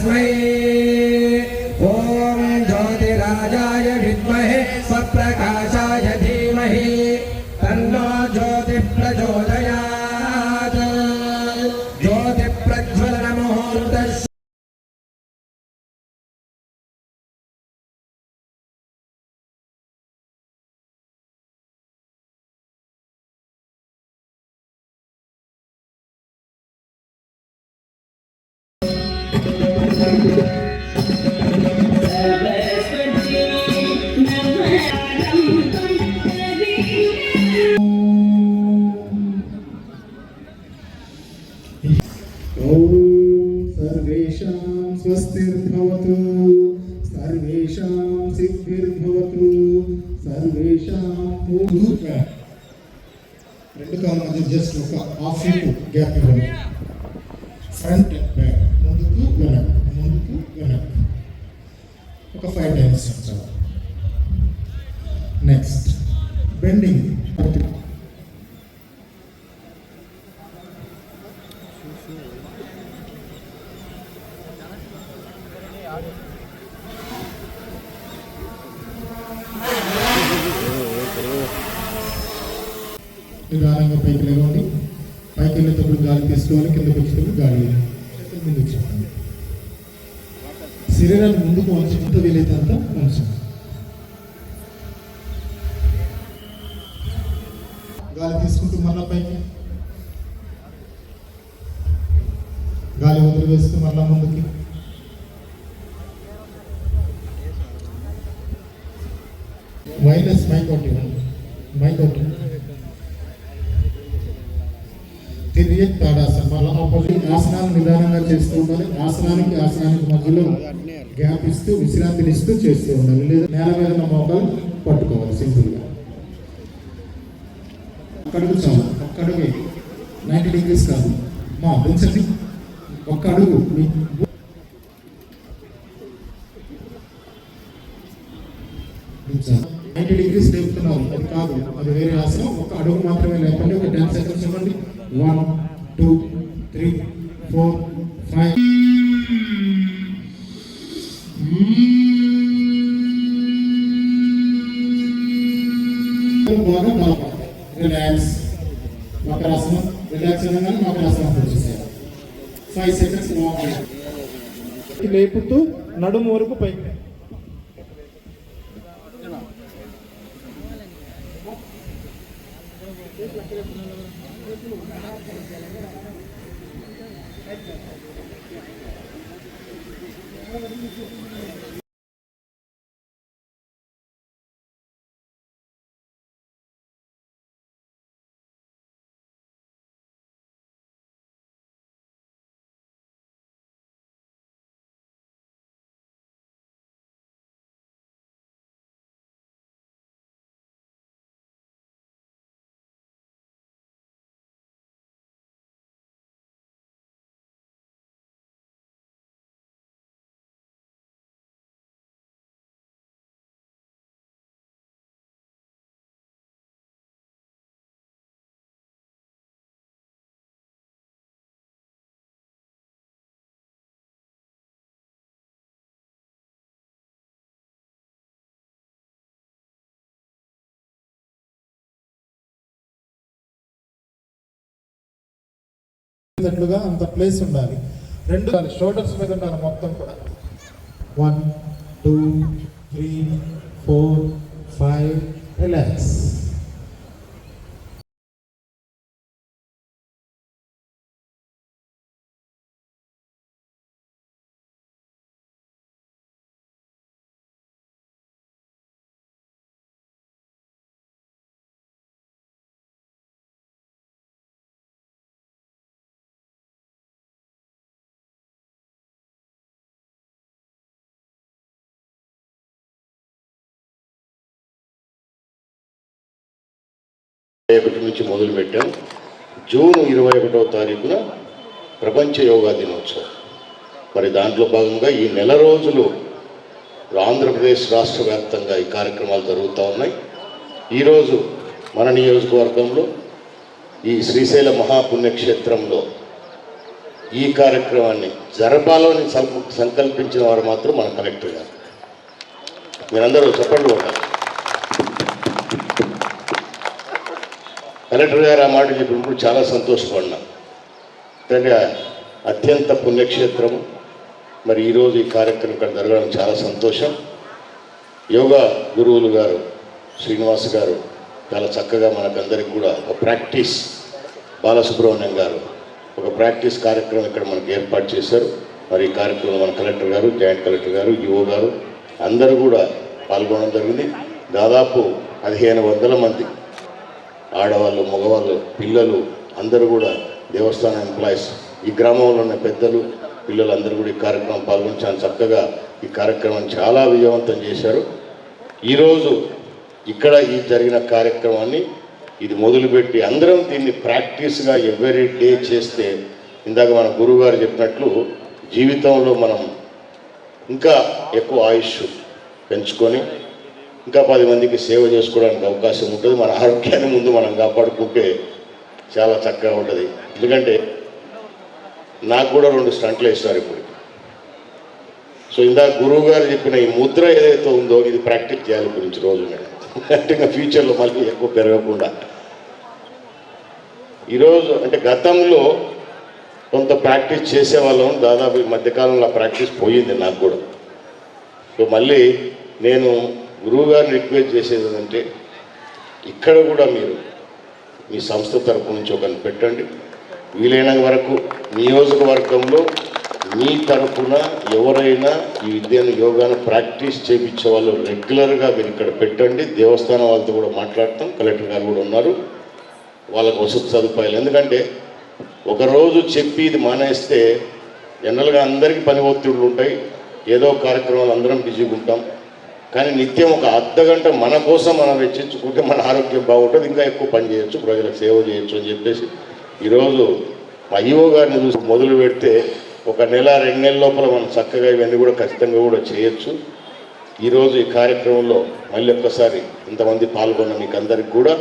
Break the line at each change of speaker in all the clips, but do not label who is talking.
Israel. स्वस्तिर्भवतु सर्वेषां सिद्धिर्भवतु सर्वेषాం పూర్వ రెండు కాళ్ళ మధ్య జస్ట్ ఒక హాఫ్ ఫీట్ గ్యాప్ ఇవ్వండి ఫ్రంట్ బ్యాక్ ముందుకు వెనక్ ముందుకు వెనక్ ఒక ఫైవ్ టైమ్స్ చాలు నెక్స్ట్ బెండింగ్ నిదానంగా పైకి లేవండి పైకి వెళ్ళేటప్పుడు గాలి తీసుకోవాలి కిందకి వచ్చేటప్పుడు గాలి చేతులు ముందుకు చెప్పండి శరీరాన్ని ముందుకు వంచి ఎంత వీలైతే అంత వంచండి గాలి తీసుకుంటూ మళ్ళా పైకి. గాలి వదిలివేస్తూ వేస్తూ మళ్ళా ముందుకి. వైరస్ మైక్ ఒకటి మైక్ ఒకటి. తిరిగి తాడాసన. మళ్ళీ ఆసనాలు నిదానంగా చేస్తూ ఉండాలి. ఆసనానికి ఆసనానికి మధ్యలో గ్యాప్ ఇస్తూ విశ్రాంతిని ఇస్తూ చేస్తూ ఉండాలి. లేదా నేల మీద ఉన్న మోకాలు పట్టుకోవాలి సింపుల్గా. అడుగు చాలు. ఒక్క అడుగే నైంటీ డిగ్రీస్ కాదు. మా పెంచండి ఒక్క అడుగు. మీ నైంటీ డిగ్రీస్ లేపుతున్నారు అది కాదు. అది వేరే ఆసనం ఒక అడుగు మాత్రమే లేపండి. ఒక డ్యాన్స్ సెకండ్స్ ఇవ్వండి. వన్ టూ త్రీ ఫోర్ సాయి సెకండ్స్ లేపుతూ నడుము వరకు పైకి. ఉన్నట్లుగా అంత ప్లేస్ ఉండాలి. రెండు షోల్డర్స్ మీద ఉండాలి మొత్తం కూడా. One two three four five relax
ఒకటి నుంచి మొదలుపెట్టాం. జూన్ ఇరవై ఒకటవ తారీఖున ప్రపంచ యోగా దినోత్సవం. మరి దాంట్లో భాగంగా ఈ నెల రోజులు ఆంధ్రప్రదేశ్ రాష్ట్ర వ్యాప్తంగా ఈ కార్యక్రమాలు జరుగుతూ ఉన్నాయి. ఈరోజు మన నియోజకవర్గంలో ఈ శ్రీశైల మహాపుణ్యక్షేత్రంలో ఈ కార్యక్రమాన్ని జరపాలని సం- సంకల్పించిన వారు మాత్రం మన కలెక్టర్ గారు. మీరందరూ చెప్పండి ఉంటారు కలెక్టర్ గారు ఆ మాట చెప్పినప్పుడు చాలా సంతోషపడినా. ఎందుకంటే అత్యంత పుణ్యక్షేత్రం మరి ఈరోజు ఈ కార్యక్రమం ఇక్కడ జరగడం చాలా సంతోషం. యోగా గురువులు గారు శ్రీనివాస్ గారు చాలా చక్కగా మనకందరికి కూడా ఒక ప్రాక్టీస్ బాలసుబ్రహ్మణ్యం గారు ఒక ప్రాక్టీస్ కార్యక్రమం ఇక్కడ మనకు ఏర్పాటు చేశారు. మరి ఈ కార్యక్రమం మన కలెక్టర్ గారు జాయింట్ కలెక్టర్ గారు యువ గారు అందరూ కూడా పాల్గొనడం జరిగింది. దాదాపు పదిహేను వందల మంది ఆడవాళ్ళు మగవాళ్ళు పిల్లలు అందరూ కూడా దేవస్థానం ఎంప్లాయీస్. ఈ గ్రామంలో ఉన్న పెద్దలు పిల్లలు అందరూ కూడా ఈ కార్యక్రమం పాల్గొని చాలా చక్కగా ఈ కార్యక్రమం చాలా విజయవంతం చేశారు. ఈరోజు ఇక్కడ ఈ జరిగిన కార్యక్రమాన్ని ఇది మొదలుపెట్టి అందరం దీన్ని ప్రాక్టీస్గా ఎవ్రీ డే చేస్తే ఇందాక మన గురువు గారు చెప్పినట్లు జీవితంలో మనం ఇంకా ఎక్కువ ఆయుష్ పెంచుకొని ఇంకా పది మందికి సేవ చేసుకోవడానికి అవకాశం ఉంటుంది. మన ఆరోగ్యాన్ని ముందు మనం కాపాడుకుంటే చాలా చక్కగా ఉంటుంది. ఎందుకంటే నాకు కూడా రెండు స్టంట్లు వేస్తారు ఇప్పుడు. సో ఇందాక గురువు గారు చెప్పిన ఈ ముద్ర ఏదైతే ఉందో ఇది ప్రాక్టీస్ చేయాలి గురించి రోజు అంటే ఇంకా ఫ్యూచర్లో మళ్ళీ ఎక్కువ పెరగకుండా. ఈరోజు అంటే గతంలో కొంత ప్రాక్టీస్ చేసేవాళ్ళం. దాదాపు ఈ మధ్యకాలంలో ప్రాక్టీస్ పోయింది నాకు కూడా. సో మళ్ళీ నేను గురువు గారిని రిక్వెస్ట్ చేసేది ఏంటంటే ఇక్కడ కూడా మీరు మీ సంస్థ తరపు నుంచి ఒకరిని పెట్టండి. వీలైన వరకు నియోజకవర్గంలో మీ తరఫున ఎవరైనా ఈ విద్యను యోగాను ప్రాక్టీస్ చేయించే వాళ్ళు రెగ్యులర్గా మీరు ఇక్కడ పెట్టండి. దేవస్థానం వాళ్ళతో కూడా మాట్లాడతాం. కలెక్టర్ గారు కూడా ఉన్నారు. వాళ్ళకు వసతి సదుపాయాలు. ఎందుకంటే ఒకరోజు చెప్పి ఇది మానేస్తే జనరల్గా అందరికీ పని ఒత్తిళ్ళు ఉంటాయి. ఏదో కార్యక్రమాలు అందరం బిజీగా ఉంటాం. కానీ నిత్యం ఒక అర్ధగంట మన కోసం మనం వెచ్చించుకుంటే మన ఆరోగ్యం బాగుంటుంది ఇంకా ఎక్కువ పని చేయొచ్చు ప్రజలకు సేవ చేయొచ్చు అని చెప్పేసి. ఈరోజు మా ఈవో గారిని చూసి మొదలు పెడితే ఒక నెల రెండు నెలల లోపల మనం చక్కగా ఇవన్నీ కూడా ఖచ్చితంగా కూడా చేయొచ్చు. ఈరోజు ఈ కార్యక్రమంలో మళ్ళీ ఒక్కసారి ఇంతమంది పాల్గొన్న మీకు అందరికి కూడా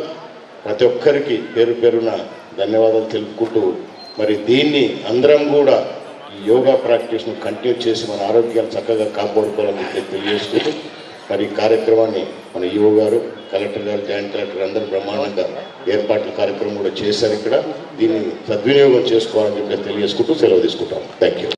ప్రతి ఒక్కరికి పేరు పేరున ధన్యవాదాలు తెలుపుకుంటూ మరి దీన్ని అందరం కూడా యోగా ప్రాక్టీస్ను కంటిన్యూ చేసి మన ఆరోగ్యాన్ని చక్కగా కాపాడుకోవాలని చెప్పి తెలియజేసుకుంటూ మరి ఈ కార్యక్రమాన్ని మన ఈవో గారు కలెక్టర్ గారు జాయింట్ కలెక్టర్ అందరూ బ్రహ్మాండంగా ఏర్పాట్ల కార్యక్రమం కూడా చేశారు ఇక్కడ. దీన్ని సద్వినియోగం చేసుకోవాలని చెప్పి తెలియజేసుకుంటూ సెలవు తీసుకుంటాం. Thank you